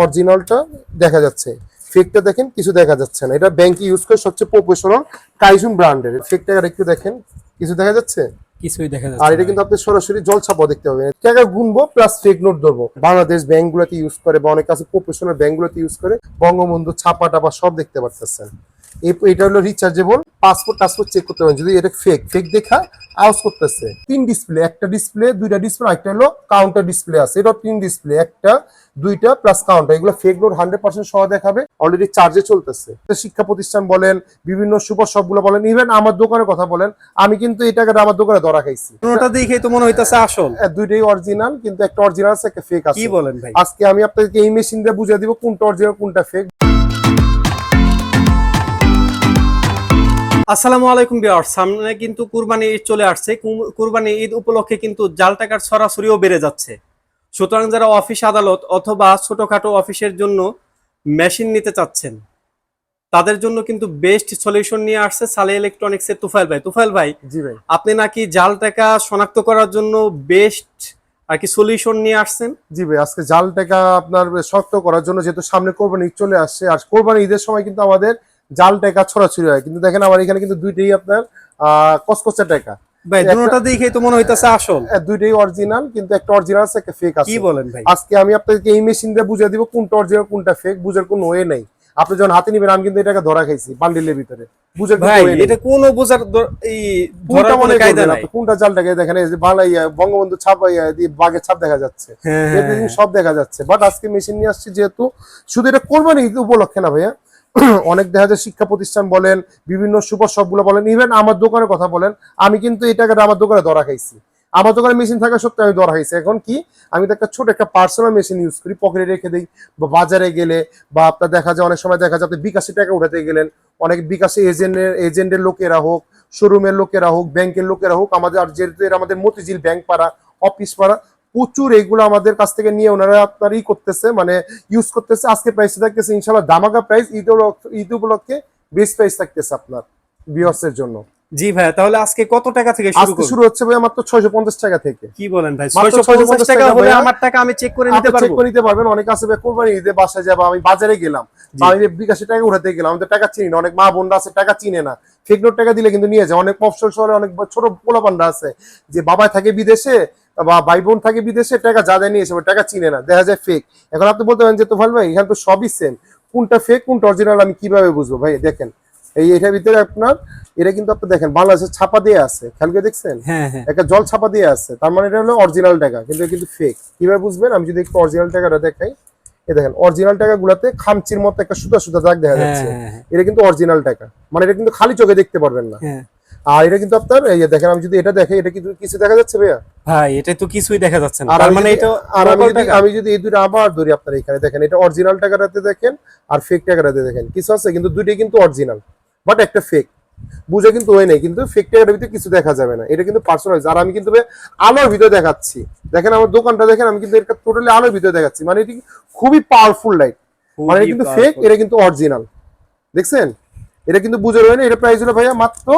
অরিজিনালটা দেখা যাচ্ছে। ফেকটা দেখেন কিছু দেখা যাচ্ছে না। এটা ব্যাংকে ইউজ করে সবচেয়ে প্রফেশনাল কাইজুম ব্র্যান্ডের ফেকটা একটু দেখেন কিছু দেখা যাচ্ছে? কিছুই দেখা আর এটা কিন্তু আপনি সরাসরি জল ছাপা দেখতে পাবেন। টাকা গুনবো? প্লাস ফেক নোট ধরবো। বাংলাদেশ ব্যাংকগুলোতে ইউজ করে বা অনেক আছে প্রফেশনাল ব্যাংকগুলোতে ইউজ করে বঙ্গবন্ধু ছাপা টাপা সব দেখতে পারতেছেন। এটা হলো রিচার্জেবল পাসপোর্ট টাসপোর্ট চেক করতে পারেন যদি এটা ফেক ফেক দেখা আউজ করতেছে। তিন ডিসপ্লে একটা ডিসপ্লে দুইটা ডিসপ্লে একটা হলো কাউন্টার ডিসপ্লে আছে। এটা তিন ডিসপ্লে একটা দুইটা প্লাস কাউন্টার এগুলো ফেক নোট হান্ড্রেড পার্সেন্ট সহ দেখাবে। অলরেডি চার্জে চলতেছে। শিক্ষা প্রতিষ্ঠান বলেন বিভিন্ন সুপার শপগুলো বলেন ইভেন আমার দোকানের কথা বলেন আমি কিন্তু এই টাকাটা আমার দোকানে ধরা খাইছি। ওটা দেখেই তো মনে হইতাছে আসল। হ্যাঁ, দুইটাই অরিজিনাল কিন্তু একটা অরিজিনাল আছে একটা ফেক আছে। কি বলেন ভাই? আজকে আমি আপনাদেরকে এই মেশিন দিয়ে বুঝিয়ে দিব কোনটা অরিজিনাল কোনটা ফেক আসসালামু আলাইকুম বিয়ার সামনে কিন্তু কুরবানি ঈদ চলে আসছে। কুরবানি ঈদ উপলক্ষে কিন্তু জাল টাকার সরাসরিও বেড়ে যাচ্ছে। সুতরাং যারা অফিস আদালত অথবা ছোটখাটো অফিসের জন্য মেশিন নিতে চাচ্ছেন তাদের জন্য কিন্তু বেস্ট সলিউশন নিয়ে আসছে সালে ইলেকট্রনিক্সের তুফাইল ভাই। তুফাইল ভাই জি ভাই। আপনি নাকি জাল টাকা শনাক্ত করার জন্য বেস্ট আর কি সলিউশন নিয়ে আসছেন? জি ভাই আজকে জাল টাকা আপনার শক্ত করার জন্য যেহেতু সামনে কোরবানি ঈদ চলে আসছে আর কোরবানি ঈদের সময় কিন্তু আমাদের জাল টাকা ছড়াছড়ি হয়। কিন্তু দেখেন আমার এখানে কিন্তু দুইটাই আপনার কসকসে টাকা। ভাই একটা- দুটোটা দেখেই তো মনে হইতাছে আসল। দুইটাই অরিজিনাল কিন্তু একটা অরিজিনাল আছে একটা ফেক কি বলেন ভাই? আজকে আমি আপনাদেরকে এই মেশিন দিয়ে বুঝিয়ে দিব কোনটা অরিজিনাল কোনটা ফেক বুঝার কোনো ওয়ে নাই। আপনি যখন হাতে নিবেন আমি কিন্তু এটাকে ধরা খাইছি বান্ডিলের ভিতরে। ভাই এটা কোন বোঝার এই কোনটা মনে কায়দা করবেন কোনটা জালটাকে দেখেন এই যে বাংলা বঙ্গবন্ধু ছাপ দিয়ে বাঘের ছাপ দেখা যাচ্ছে। হ্যাঁ, হ্যাঁ, এভরিথিং সব দেখা যাচ্ছে। বাট আজকে মেশিন নিয়ে আসছি যেহেতু শুধু এটা কোরবানি উপলক্ষে না ভাইয়া। অনেক দেখা যায় শিক্ষা প্রতিষ্ঠান বলেন, বিভিন্ন সুপার শপগুলো বলেন ইভেন আমার দোকানের কথা বলেন, আমি কিন্তু এই টাকাটা আমার দোকানে ধরা খাইছি। আমার দোকানে মেশিন থাকা সত্ত্বেও আমি ধরা খাইছি। এখন কি? আমি তো একটা ছোট একটা পার্সোনাল মেশিন ইউজ করি পকেটে রেখে দিই, বা বাজারে গেলে, বা আপনার দেখা যায়, অনেক সময় দেখা যায় আপনি বিকাশে টাকা উঠাতে গেলেন, অনেক বিকাশে এজেন্টের এজেন্টের লোকেরা হোক শোরুমের লোকেরা হোক ব্যাংকের লোকেরা হোক, আমাদের আর যেহেতু আমাদের মতিঝিল ব্যাংক পাড়া অফিস পাড়া প্রচুর এগুলো আমাদের কাছ থেকে নিয়ে ওনারা আপনার ই করতেছে মানে ইউজ করতেছে। আজকে প্রাইস থাকতেছে ইনশাল্লাহ দামাকা প্রাইস ঈদ ঈদ উপলক্ষে বেস্ট প্রাইস থাকতেছে আপনার বিয়সের জন্য। জি ভাই তাহলে আজকে কত টাকা থেকে শুরু আজকে শুরু হচ্ছে ভাই মাত্র ছয়শো পঞ্চাশ টাকা থেকে। কি বলেন ভাই 650 টাকা হলে আমার টাকা আমি চেক করে নিতে আপনি চেক করে নিতে পারবেন অনেক আছে ভাই কোরবানি ঈদে বাসায় যাব আমি বাজারে গেলাম আমি বিকাশে টাকা উঠাতে গেলাম আমি তো টাকা চিনি না অনেক মা বোনরা আছে টাকা চিনে না। ফেক নোট টাকা দিলে কিন্তু নিয়ে যায় অনেক মফসল শহরে অনেক ছোট পোলাপান্ডা আছে যে বাবাই থাকে বিদেশে বা ভাই বোন থাকে বিদেশে টাকা যা দেয় নিয়ে এসে টাকা চিনে না দেখা যায় ফেক এখন আপনি বলতে পারেন যে তো ভাই এখানে তো সবই সেম কোনটা ফেক কোনটা অরিজিনাল আমি কীভাবে বুঝব? ভাই দেখেন এই এটার ভিতরে আপনার এটা কিন্তু আপনি দেখেন বাংলাদেশের ছাপা দিয়ে আছে। খেয়াল করে দেখছেন? হ্যাঁ হ্যাঁ। একটা জল ছাপা দিয়ে আছে। তার মানে এটা হলো অরিজিনাল টাকা কিন্তু কিন্তু ফেক কীভাবে বুঝবেন? আমি যদি একটু অরিজিনাল টাকাটা দেখাই এই দেখেন অরিজিনাল টাকা গুলাতে খামচির মতো একটা সুতা সুতা দাগ দেখা হ্যাঁ যাচ্ছে। এটা কিন্তু অরিজিনাল টাকা। মানে এটা কিন্তু খালি চোখে দেখতে পারবেন না। আর এটা কিন্তু আপনার এই দেখেন আমি যদি এটা দেখে এটা কিন্তু কিছু দেখা যাচ্ছে ভাইয়া? ভাই এটা তো কিছুই দেখা যাচ্ছে না। আর তার মানে এটা আর আমি যদি আমি যদি এই দুটো আবার ধরি আপনার এখানে দেখেন এটা অরিজিনাল টাকাটাতে দেখেন আর ফেক টাকাটাতে দেখেন। কিছু আছে কিন্তু দুটোই কিন্তু অরিজিনাল বাট একটা ফেক বুঝে কিন্তু ওই নেই কিন্তু ফেক টাকাটার ভিতরে কিছু দেখা যাবে না। এটা কিন্তু পার্সোনালাইজ আর আমি কিন্তু আলোর ভিতরে দেখাচ্ছি। দেখেন আমার দোকানটা দেখেন আমি কিন্তু এটা টোটালি আলোর ভিতরে দেখাচ্ছি। মানে এটি খুবই পাওয়ারফুল লাইট মানে এটা কিন্তু ফেক এটা কিন্তু অরিজিনাল দেখছেন? এটা কিন্তু বুঝে রয়ে না এটা প্রাইস হলো ভাইয়া মাত্র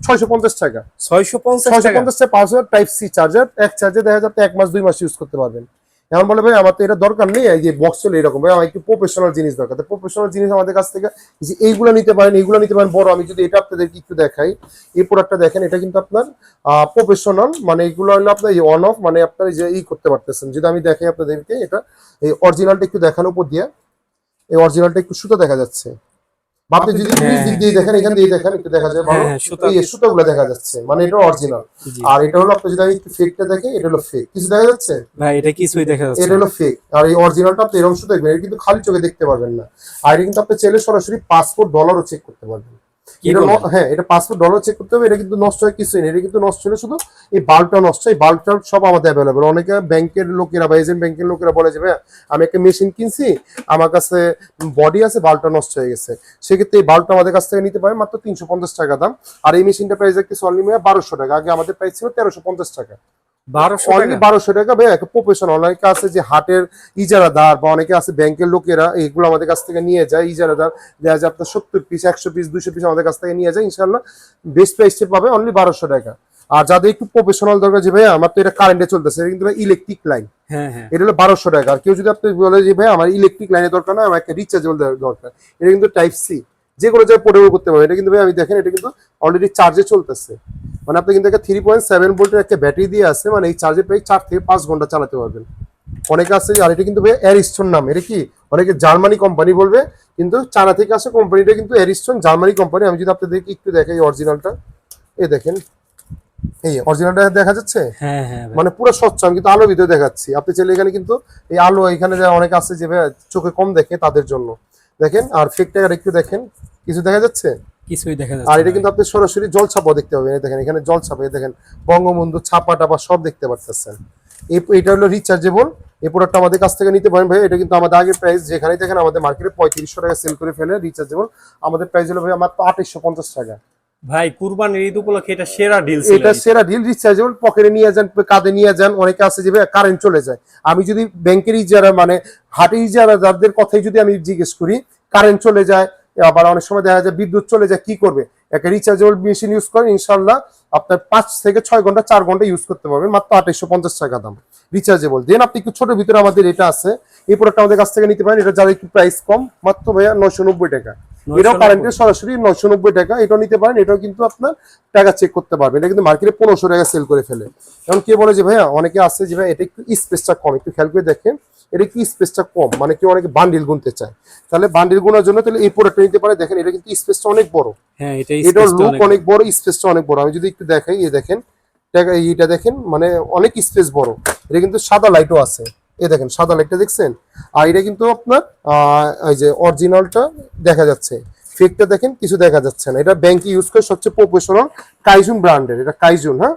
ছয়শো পঞ্চাশ টাকা। 650 ছয়শো টাকা? পঞ্চাশ টাকা পাঁচ হাজার টাইপ সি চার্জার এক চার্জে দেখা যাচ্ছে এক মাস দুই মাস ইউজ করতে পারবেন। এমন বলে ভাই আমার তো এটা দরকার নেই এই যে বক্স চলে এরকম। ভাই আমার একটু প্রফেশনাল জিনিস দরকার। প্রফেশনাল জিনিস আমাদের কাছ থেকে যে এইগুলো নিতে পারেন এইগুলো নিতে পারেন বড় আমি যদি এটা আপনাদেরকে একটু দেখাই এই প্রোডাক্টটা দেখেন এটা কিন্তু আপনার প্রফেশনাল মানে এগুলো হলো আপনার এই অন অফ মানে আপনার যে ই করতে পারতেছেন। যদি আমি দেখাই আপনাদেরকে এটা এই অরিজিনালটা একটু দেখানোর উপর দিয়ে এই অরিজিনালটা একটু সুতো দেখা যাচ্ছে। বা আপনি যদি হ্যাঁ। দিক দিয়ে দেখেন এখান দিয়ে দেখেন একটু দেখা যায় ভালো। হ্যাঁ, হ্যাঁ, সুতা- এই সুতোগুলো দেখা যাচ্ছে মানে এটা অরিজিনাল আর এটা হলো আপনি যদি আমি একটু ফেকটা দেখে এটা হলো ফেক কিছু দেখা যাচ্ছে? না এটা কিছুই দেখা যাচ্ছে এটা হলো ফেক আর এই অরিজিনালটা আপনি এরকম শুধু দেখবেন এটা কিন্তু খালি চোখে দেখতে পারবেন না। আর এটা কিন্তু আপনি চাইলে সরাসরি পাসপোর্ট ডলারও চেক করতে পারবেন। হ্যাঁ এটা পাসপোর্ট ডলার চেক করতে হবে এটা কিন্তু নষ্ট হয় কিছুই নেই এটা কিন্তু নষ্ট হলে শুধু এই বাল্বটা নষ্ট এই বাল্বটা সব আমাদের অ্যাভেলেবল অনেকে ব্যাংকের লোকেরা বা এজেন্ট ব্যাংকের লোকেরা বলে যে আমি একটা মেশিন কিনছি আমার কাছে বডি আছে বাল্বটা নষ্ট হয়ে গেছে। সেক্ষেত্রে এই বাল্বটা আমাদের কাছ থেকে নিতে পারেন মাত্র তিনশো পঞ্চাশ টাকা দাম। আর এই মেশিনটা প্রাইস একটু বারোশো টাকা। আগে আমাদের প্রাইস ছিল তেরোশো পঞ্চাশ টাকা 1200 অনলি টাকা। বারোশো টাকা? ভাই একটা প্রফেশনাল অনেকে আছে যে হাটের ইজারাদার বা অনেকে আছে ব্যাংকের লোকেরা এগুলো আমাদের কাছ থেকে নিয়ে যায় ইজারাদার। দেখা যায় আপনার সত্তর পিস একশো পিস দুশো পিস আমাদের কাছ থেকে নিয়ে যায় ইনশাল্লাহ বেস্ট প্রাইসে পাবে অনলি বারোশো টাকা। আর যাদের একটু প্রফেশনাল দরকার যে ভাই আমার তো এটা কারেন্টে চলতেছে কিন্তু ইলেকট্রিক লাইন হ্যাঁ হ্যাঁ। এটা হলো বারোশো টাকা। আর কেউ যদি আপনি বলে যে ভাই আমার ইলেকট্রিক লাইনের দরকার না আমার একটা রিচার্জেবল দরকার। এটা কিন্তু টাইপ সি যে কোনো জায়গায় পোর্টেবল করতে পারবেন এটা কিন্তু ভাই আমি দেখেন এটা কিন্তু অলরেডি চার্জে চলতেছে। মানে আপনি কিন্তু একটা থ্রি পয়েন্ট সেভেন ভোল্টের একটা ব্যাটারি দিয়ে আছে মানে এই চার্জে প্রায় চার থেকে পাঁচ ঘণ্টা চালাতে পারবেন। অনেকে আছে আর এটা কিন্তু ভাই এয়ারস্টোন নাম এটা কি? অনেকে জার্মানি কোম্পানি বলবে কিন্তু চায়না থেকে আসে কোম্পানিটা কিন্তু এয়ারস্টোন জার্মানি কোম্পানি আমি যদি আপনাদেরকে একটু দেখাই অরিজিনালটা এই দেখেন এই অরিজিনালটা দেখা যাচ্ছে? হ্যাঁ হ্যাঁ মানে পুরো স্বচ্ছ আমি কিন্তু আলো ভিতরে দেখাচ্ছি। আপনি চাইলে এখানে কিন্তু এই আলো এখানে যে অনেক আছে যে চোখে কম দেখে তাদের জন্য। দেখেন আর ফেক টাকার একটু দেখেন কিছু দেখা যাচ্ছে? কিছুই দেখা আর এটা কিন্তু আপনি সরাসরি জল ছাপাও দেখতে পাবেন। দেখেন এখানে জল ছাপা দেখেন বঙ্গবন্ধু ছাপা টাপা সব দেখতে পাচ্ছেন এটা হলো রিচার্জেবল এই প্রোডাক্টটা আমাদের কাছ থেকে নিতে পারেন ভাই। এটা কিন্তু আমাদের আগের প্রাইস যেখানে দেখেন আমাদের মার্কেটে পঁয়ত্রিশশো টাকা সেল করে ফেলে রিচার্জেবল আমাদের প্রাইস হলো ভাই আমার তো আঠাইশশো পঞ্চাশ টাকা। ভাই কুরবানির ঈদ উপলক্ষে এটা সেরা ডিল ছিল এটা সেরা ডিল রিচার্জেবল পকেটে নিয়ে যান কাঁধে নিয়ে যান অনেকে আছে যে কারেন্ট চলে যায়। আমি যদি ব্যাংকের যারা মানে হাটের যারা যাদের কথাই যদি আমি জিজ্ঞেস করি কারেন্ট চলে যায় আবার অনেক সময় দেখা যায় বিদ্যুৎ চলে যায়, কি করবে? একটা রিচার্জেবল মেশিন ইউজ করেন ইনশাল্লাহ আপনার পাঁচ থেকে ছয় ঘণ্টা, চার ঘণ্টা ইউজ করতে পারবেন, মাত্র আঠাইশো পঞ্চাশ টাকা দাম রিচার্জেবল দেন আপনি একটু ছোট ভিতরে আমাদের এটা আছে, এই প্রোডাক্ট আমাদের কাছ থেকে নিতে পারেন, এটা যারা একটু প্রাইস কম, মাত্র ভাইয়া নয়শো নব্বই টাকা। এটাও 990 কারেন্টের সরাসরি নয়শো নব্বই টাকা এটাও নিতে পারেন এটাও কিন্তু আপনার টাকা চেক করতে পারবেন। এটা কিন্তু মার্কেটে পনেরোশো টাকা সেল করে ফেলে। এখন কে বলে যে ভাইয়া অনেকে আছে যে ভাই এটা একটু স্পেসটা কম একটু খেয়াল করে দেখেন এটা একটু স্পেসটা কম? মানে কেউ অনেকে বান্ডিল গুনতে চায়। তাহলে বান্ডিল গুনার জন্য তাহলে এই প্রোডাক্টটা নিতে পারে। দেখেন এটা কিন্তু স্পেসটা অনেক বড়। হ্যাঁ এটার লুক অনেক বড়। স্পেসটা অনেক বড়। আমি যদি একটু দেখাই এই দেখেন এইটা দেখেন মানে অনেক স্পেস বড়। এটা কিন্তু সাদা লাইটও আছে। এই দেখেন, সাদা লাইটটা দেখছেন? আর এটা কিন্তু আপনার এই যে অরিজিনালটা দেখা যাচ্ছে। ফেকটা দেখেন, কিছু দেখা যাচ্ছে না। এটা ব্যাংকে ইউজ করে সবচেয়ে প্রফেশনাল কাইজুন ব্র্যান্ডের এটা কাইজুন হ্যাঁ?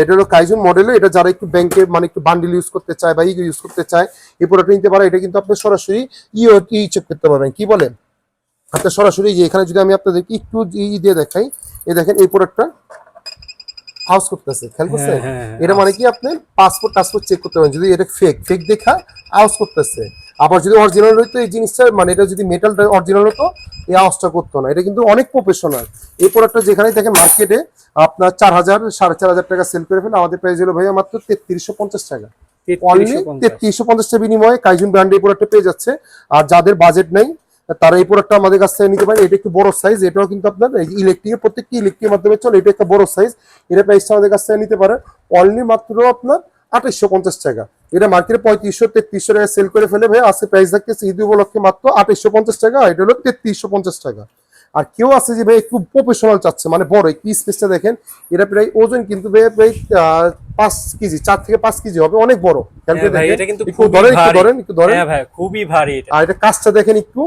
এটা হলো কাইজুন মডেলের এটা যারা একটু ব্যাংকে মানে একটু বান্ডিল ইউজ করতে চায় বা ইউজ করতে চায়, এই প্রোডাক্ট নিতে পারে। এটা কিন্তু আপনি সরাসরি ই চেক করতে পারবেন। কি বলেন? আপনি সরাসরি যে এখানে যদি আমি আপনাদেরকে একটু ই দিয়ে দেখাই, এই দেখেন, এই প্রোডাক্টটা হাউস করতেছে খেয়াল করছেন? হ্যাঁ, হ্যাঁ, এটা মানে কি আপনি পাসপোর্ট টাসপোর্ট চেক করতে পারেন। যদি এটা ফেক ফেক দেখা আউস করতেছে। আবার যদি অরিজিনাল হইতো এই জিনিসটা মানে এটা যদি মেটালটা অরিজিনাল হতো এই আওয়াজটা করতো না। এটা কিন্তু অনেক প্রফেশনাল এই প্রোডাক্টটা যেখানে দেখেন মার্কেটে আপনার চার হাজার সাড়ে চার হাজার টাকা সেল করে ফেলে আমাদের প্রাইস হলো ভাইয়া মাত্র তেত্রিশশো পঞ্চাশ টাকা। অনলি তেত্রিশশো পঞ্চাশটা বিনিময়ে কাইজুন ব্র্যান্ড এই প্রোডাক্টটা পেয়ে যাচ্ছে। আর যাদের বাজেট নেই তারা এই প্রোডাক্টটা আমাদের কাছ থেকে নিতে পারেন এটা একটু বড় সাইজ এটাও কিন্তু আপনার ইলেকট্রিকের প্রত্যেকটি ইলেকট্রিকের মাধ্যমে চলে এটা একটা বড় সাইজ এটা প্রাইসটা আমাদের কাছ থেকে নিতে পারে। অনলি মাত্র আপনার আঠাইশশো পঞ্চাশ টাকা। এটা মার্কেটে পঁয়ত্রিশশো তেত্রিশশো টাকা সেল করে ফেলে ভাই আজকে প্রাইস থাকতেছে ঈদ উপলক্ষে মাত্র আঠাইশশো পঞ্চাশ টাকা এটা হলো তেত্রিশশো পঞ্চাশ টাকা। আর কেউ আছে যে ভাই একটু প্রফেশনাল চাচ্ছে মানে বড় একটু স্পেসটা দেখেন। এটা প্রায় ওজন কিন্তু ভাই প্রায় পাঁচ কেজি চার থেকে পাঁচ কেজি হবে অনেক বড়। একটু খুবই ধরেন একটু। ধরেন একটু ধরেন। হ্যাঁ খুবই ভারী আর এটা কাজটা দেখেন একটু।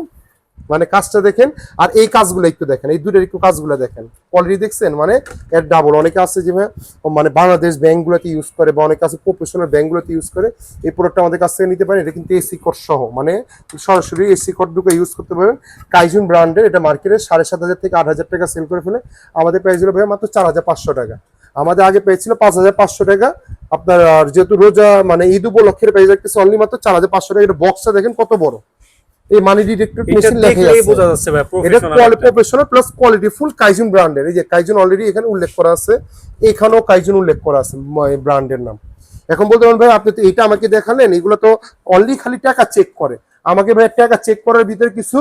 মানে কাজটা দেখেন, আর এই কাজগুলো একটু দেখেন, এই দুটোর একটু কাজগুলো দেখেন। কোয়ালিটি দেখছেন মানে এর ডাবল অনেকে আছে যে মানে বাংলাদেশ ব্যাংকগুলোতে ইউজ করে বা অনেকে আছে প্রফেশনাল ব্যাংকগুলোতে ইউজ করে, এই প্রোডাক্টটা আমাদের কাছ থেকে নিতে পারেন, এটা কিন্তু এসি কোড সহ মানে সরাসরি এসি কোড ঢুকে ইউজ করতে পারেন কাইজুন ব্র্যান্ডের এটা মার্কেটে সাড়ে সাত হাজার থেকে আট হাজার টাকা সেল করে ফেলে। আমাদের প্রাইস হলো ভাই মাত্র চার হাজার পাঁচশো টাকা। আমাদের আগে পেয়েছিল পাঁচ হাজার পাঁচশো টাকা। আপনার যেহেতু রোজা মানে ঈদ উপলক্ষের প্রাইস রাখতেছে অনলি মাত্র চার হাজার পাঁচশো টাকা। এটা বক্সটা দেখেন কত বড়। এই মানি ডিটেক্টর মেশিন লেখা আছে। বোঝা যাচ্ছে ভাই এটা professional professional plus quality full কাইজুন ব্র্যান্ডের এই যে কাইজুন অলরেডি এখানে উল্লেখ করা আছে এখানেও কাইজুন উল্লেখ করা আছে ব্র্যান্ডের নাম। এখন বলতে পারেন ভাই আপনি তো এটা আমাকে দেখালেন এগুলো তো অনলি খালি টাকা চেক করে। আমাকে ভাই টাকা চেক করার ভিতরে কিছু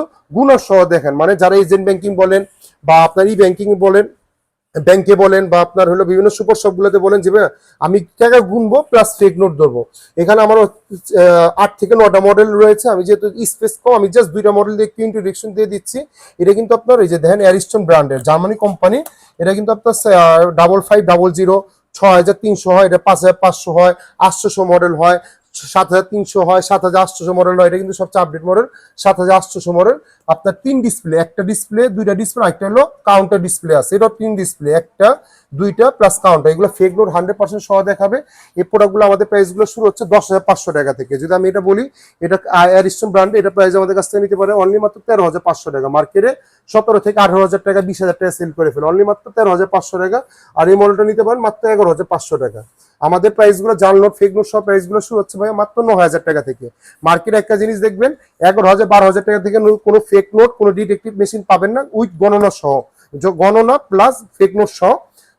সহ দেখেন। মানে যারা এজেন্ট ব্যাংকিং বলেন বা আপনার ই ব্যাংকিং বলেন ব্যাংকে বলেন বা আপনার হলো বিভিন্ন সুপার শপগুলোতে বলেন যে আমি টাকা গুনবো প্লাস ফেক নোট ধরবো? এখানে আমার আট থেকে নটা মডেল রয়েছে। আমি যেহেতু স্পেস কম, আমি জাস্ট দুইটা মডেল দিয়ে একটু ইন্ট্রোডাকশন দিয়ে দিচ্ছি। এটা কিন্তু আপনার এই যে দেখেন অ্যারিস্টন ব্র্যান্ডের জার্মানি কোম্পানি এটা কিন্তু আপনার ডাবল ফাইভ ডাবল জিরো ছয় হাজার তিনশো হয়, এটা পাঁচ হাজার পাঁচশো হয়, আটশোশো মডেল হয়, সাত হাজার তিনশো হয়, সাত হাজার আটশোশো মডেল হয়। এটা কিন্তু সবচেয়ে আপডেট মডেল সাত হাজার আটশোশো মডেল আপনার তিন ডিসপ্লে একটা ডিসপ্লে দুইটা ডিসপ্লে একটা হলো কাউন্টার ডিসপ্লে আছে। এটা তিন ডিসপ্লে একটা, দুইটা প্লাস কাউন্টার এগুলো ফেক নোট হান্ড্রেড পার্সেন্ট সহ দেখাবে। এই প্রোডাক্টগুলো আমাদের প্রাইসগুলো শুরু হচ্ছে দশ হাজার পাঁচশো টাকা থেকে। যদি আমি এটা বলি, এটা অ্যারিস্টন ব্র্যান্ড এটা প্রাইস আমাদের কাছ থেকে নিতে পারে অনলি মাত্র তেরো হাজার পাঁচশো টাকা। মার্কেটে সতেরো থেকে আঠারো হাজার টাকা, বিশ হাজার টাকা সেল করে ফেলে। অনলি মাত্র তেরো হাজার পাঁচশো টাকা। আর এই মডেলটা নিতে পারেন মাত্র এগারো হাজার পাঁচশো টাকা। আমাদের প্রাইসগুলো জাল নোট ফেক নোট সব প্রাইসগুলো শুরু হচ্ছে ভাই মাত্র ন হাজার টাকা থেকে। মার্কেটে একটা জিনিস দেখবেন, এগারো হাজার, বারো হাজার টাকা থেকে কোনো ফেক নোট কোনো ডিটেকটিভ মেশিন পাবেন না উইথ গণনা সহ। গণনা প্লাস ফেক নোট সহ।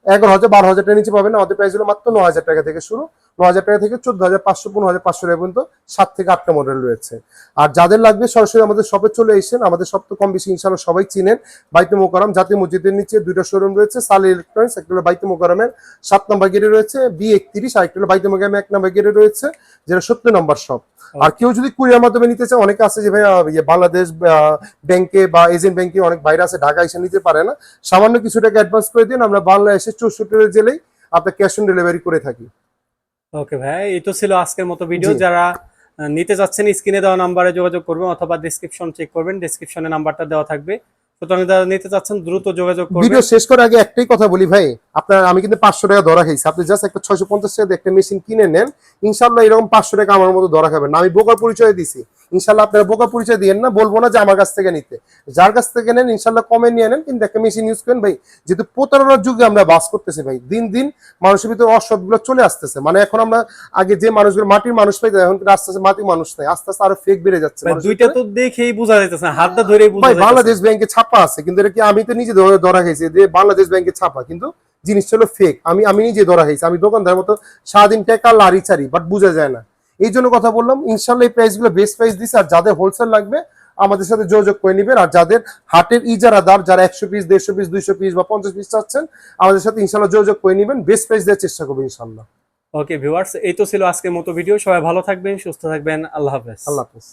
এগারো হাজার, বারো হাজার টাকা নিচে পাবেন না, আমাদের প্রাইস হলো মাত্র ন হাজার টাকা থেকে শুরু। ন হাজার টাকা থেকে চোদ্দ হাজার পাঁচশো পনেরো হাজার পাঁচশো টাকা পর্যন্ত সাত থেকে আটটা মডেল রয়েছে। আর যাদের লাগবে সরাসরি আমাদের শপে চলে এসেছেন আমাদের শপ তো কম বেশি ইনশাল্লাহ সবাই চিনেন বাইতে মোকারম জাতীয় মসজিদের নিচে দুইটা শোরুম রয়েছে সালি ইলেকট্রনিক্স একটা হলো বাইতে মোকারমের সাত নম্বর গেটে রয়েছে বি একত্রিশ আর একটা হলো বাইতে মোকারমে এক নম্বর গেটে রয়েছে যেটা সত্তর নম্বর শপ আর কেউ যদি কুরিয়ার মাধ্যমে নিতে চায় অনেকে আছে যে ভাই ইয়ে বাংলাদেশ ব্যাংকে বা এজেন্ট ব্যাংকে অনেক বাইরে আছে ঢাকা এসে নিতে পারে না। সামান্য কিছু টাকা অ্যাডভান্স করে দিন আমরা বাংলাদেশে চৌষট্টি জেলেই আপনার ক্যাশ অন ডেলিভারি করে থাকি। ওকে ভাই এই তো ছিল আজকের মতো ভিডিও যারা নিতে যাচ্ছেন স্ক্রিনে দেওয়া নাম্বারে যোগাযোগ করবেন অথবা ডেসক্রিপশন চেক করবেন। ডেসক্রিপশনে নাম্বারটা দেওয়া থাকবে। সুতরাং যারা নিতে চাচ্ছেন দ্রুত যোগাযোগ করবেন। ভিডিও শেষ করার আগে একটাই কথা বলি ভাই। আপনার আমি কিন্তু পাঁচশো টাকা ধরা খাইছি। আপনি জাস্ট একটা ছয়শো পঞ্চাশ টাকা দিয়ে একটা মেশিন কিনে নেন ইনশাআল্লাহ এরকম পাঁচশো টাকা আমার মতো ধরা খাবেন না। আমি বোকার পরিচয় দিছি। ইনশাল্লাহ আপনারা বোকার পরিচয় দিয়েন না বলব না যে আমার কাছ থেকে নিতে। যার কাছ থেকে নেন ইনশাল্লাহ কমে নিয়ে নেন কিন্তু একটা মেশিন ইউজ করেন। ভাই যেহেতু প্রতারণার যুগে আমরা বাস করতেছি ভাই দিন দিন মানুষের ভিতরে অসৎগুলো চলে আসতেছে। মানে এখন আমরা আগে যে মানুষগুলো মাটির মানুষ পাই এখন আস্তে আস্তে মাটির মানুষ নাই। আস্তে আস্তে আরও ফেক বেড়ে যাচ্ছে দুইটা তো দেখেই বোঝা যাইতেছে হাতটা বোঝা ভাই বাংলাদেশ ব্যাংকে ছাপা আছে কিন্তু এটা কি আমি তো নিজে ধরা খাইছি যে বাংলাদেশ ব্যাংকে ছাপা। কিন্তু জিনিস হলো ফেক আমি আমি নিজে ধরা খাইছি। আমি দোকানদার মতো সারাদিন টাকা লারি চারি বাট বোঝা যায় না। এই জন্য কথা বললাম ইনশাল্লাহ এই প্রাইসগুলো বেস্ট প্রাইস দিচ্ছে আর যাদের হোলসেল লাগবে আমাদের সাথে যোগাযোগ করে নিবেন আর যাদের হাটের ইজারাদার যারা একশো পিস দেড়শো পিস দুইশো পিস বা পঞ্চাশ পিস চাচ্ছেন আমাদের সাথে ইনশাল্লাহ যোগাযোগ করে নিবেন বেস্ট প্রাইস দেওয়ার চেষ্টা করব ইনশাল্লাহ ওকে ভিউয়ার্স এই তো ছিল আজকের মতো ভিডিও সবাই ভালো থাকবেন সুস্থ থাকবেন। আল্লাহ হাফেজ। আল্লাহ হাফেজ।